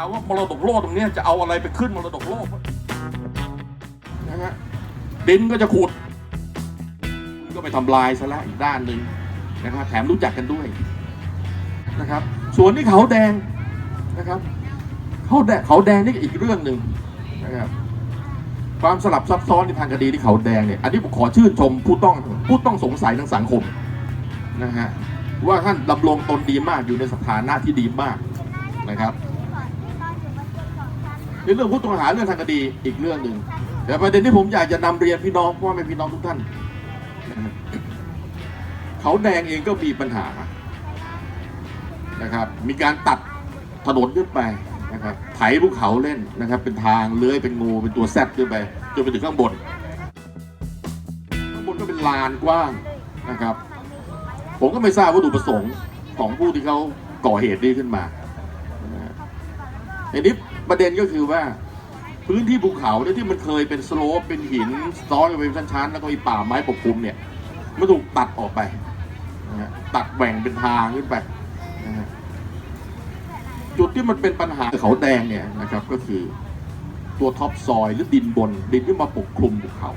าว่ามรดกโลกตรงนี้จะเอาอะไรไปขึ้นมรดกโลกนะฮะดินก็จะขุด ก็ไปทำลายซะละอีกด้านหนึ่งนะครับแถมรู้จักกันด้วยนะครับ ส่วนที่เขาแดงนะครับเขาแดงเขาแดงนี่อีกเรื่องหนึ่งนะครับความสลับซับซ้อนในทางคดีที่เขาแดงเนี่ยอันนี้ผมขอชื่นชมผู้ต้องผู้ต้องสงสัยทางสังคมนะฮะว่าท่านดำรงตนดีมากอยู่ในสถานะที่ดีมากนะครับ ในเรื่องผู้ต้องหาเรื่องทางคดีอีกเรื่องหนึ่งแต่ประเด็นที่ผมอยากจะนำเรียนพี่น้องพ่อแม่พี่น้องทุกท่าน เขาแดงเองก็มีปัญหานะครับ มีการตัดถนนขึ้นไปนะครับไถภูเขาเล่นนะครับ เป็นทางเลื้อยเป็นงูเป็นตัวแซดขึ้นไปจนไปถึงข้างบนข้างบนก็เป็นลานกว้างนะครับ ผมก็ไม่ทราบวัตถุประสงค์ของผู้ที่เขาก่อเหตุนี้ขึ้นมา ทีนี้ประเด็นก็คือว่า พื้นที่ภูเขาเนี่ยที่มันเคยเป็นสโลปเป็นหินซ้อนกันเป็นชั้นๆแล้วก็มีป่าไม้ปกคลุมเนี่ยมันถูกตัดออกไปตัดแหว่งเป็นทางขึ้นไปจุดที่มันเป็นปัญหาเขาแดงเนี่ยนะครับก็คือตัวท็อปซอยหรือดินบน ดินที่มาปกคลุมภูเขา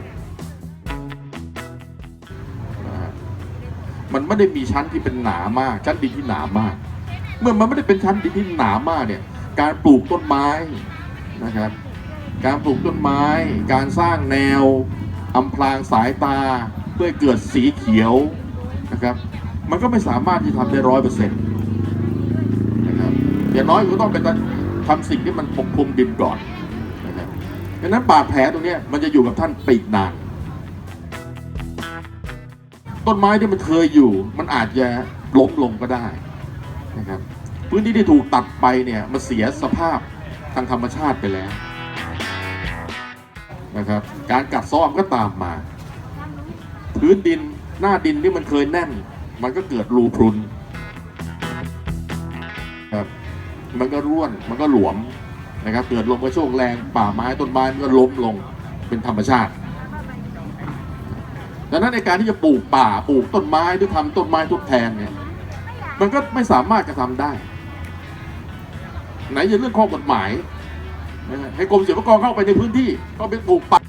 มันไม่ได้มีชั้นที่เป็นหนามาก ชั้นดินที่หนามาก เมื่อมันไม่ได้เป็นชั้นดินที่หนามากเนี่ย การปลูกต้นไม้นะครับ การปลูกต้นไม้ การสร้างแนวอำพรางสายตาเพื่อเกิดสีเขียวนะครับ มันก็ไม่สามารถที่ทำได้ร้อยเปอร์เซ็นต์นะครับอย่างน้อยก็ต้องเป็นทำสิ่งที่มันปกคลุมดินก่อนนะครับดังนั้นบาดแผลตรงนี้มันจะอยู่กับท่านปีกนานต้นไม้ที่มันเคยอยู่ มันอาจจะล้มลงก็ได้นะครับ พื้นที่ที่ถูกตัดไปเนี่ยมันเสียสภาพทางธรรมชาติไปแล้วนะครับการกัดเซ้อมก็ตามมา พื้นดินหน้าดินที่มันเคยแน่น มันก็เกิดรูพรุนครับมันก็ร่วนมันก็หลวมนะครับเกิดลมกระโชกแรงป่าไม้ต้นไม้มันก็ล้มลงเป็นธรรมชาติดังนั้นในการที่จะปลูกป่าปลูกต้นไม้หรือทำต้นไม้ทดแทนเนี่ยมันก็ไม่สามารถจะทำได้ ไหนจะเรื่องข้อกฎหมายให้กรมศิลปากรเข้าไปในพื้นที่ก็เป็นปลูกป่า